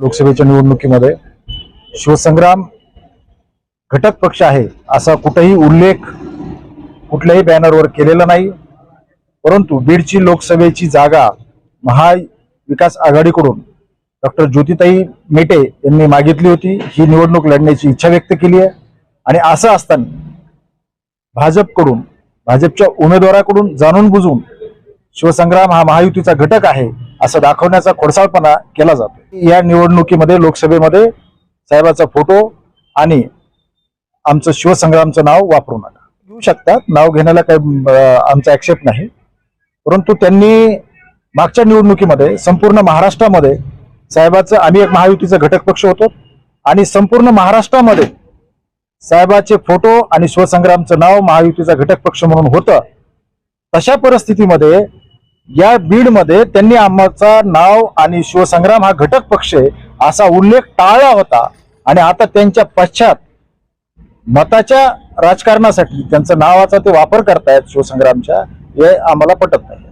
लोकसभेच्या निवडणुकीमध्ये शिवसंग्राम घटक पक्ष आहे असा कुठेही उल्लेख कुठल्याही बॅनरवर केलेला नाही. परंतु बीडची लोकसभेची जागा महाविकास आघाडीकडून डॉक्टर ज्योतिताई मेटे यांनी मागितली होती. ही निवडणूक लढण्याची इच्छा व्यक्त केली आहे. आणि असं असताना भाजपकडून भाजपच्या उमेदवाराकडून जाणून बुजून शिवसंग्राम हा महायुतीचा घटक आहे. असं दाखवण्याचा खोडसाळपणा केला जातो या निवडणुकीमध्ये लोकसभेमध्ये साहेबाचा फोटो आणि आमचं शिवसंग्रामचं नाव वापरू नका घेऊ शकतात नाव घेण्याला काही आमचा ऍक्सेप्ट नाही. परंतु त्यांनी मागच्या निवडणुकीमध्ये संपूर्ण महाराष्ट्रामध्ये साहेबाचं आम्ही एक महायुतीचा घटक पक्ष होतो आणि संपूर्ण महाराष्ट्रामध्ये साहेबाचे फोटो आणि शिवसंग्रामचं नाव महायुतीचा घटक पक्ष म्हणून होतं. तशा परिस्थितीमध्ये या बीडमध्ये त्यांनी आम्हाचा नाव आणि शिवसंग्राम हा घटक पक्ष आहे असा उल्लेख टाळला होता. आणि आता त्यांच्या पश्चात मताच्या राजकारणासाठी त्यांचं नावाचा ते वापर करतायत शिवसंग्रामच्या हे आम्हाला पटत नाही.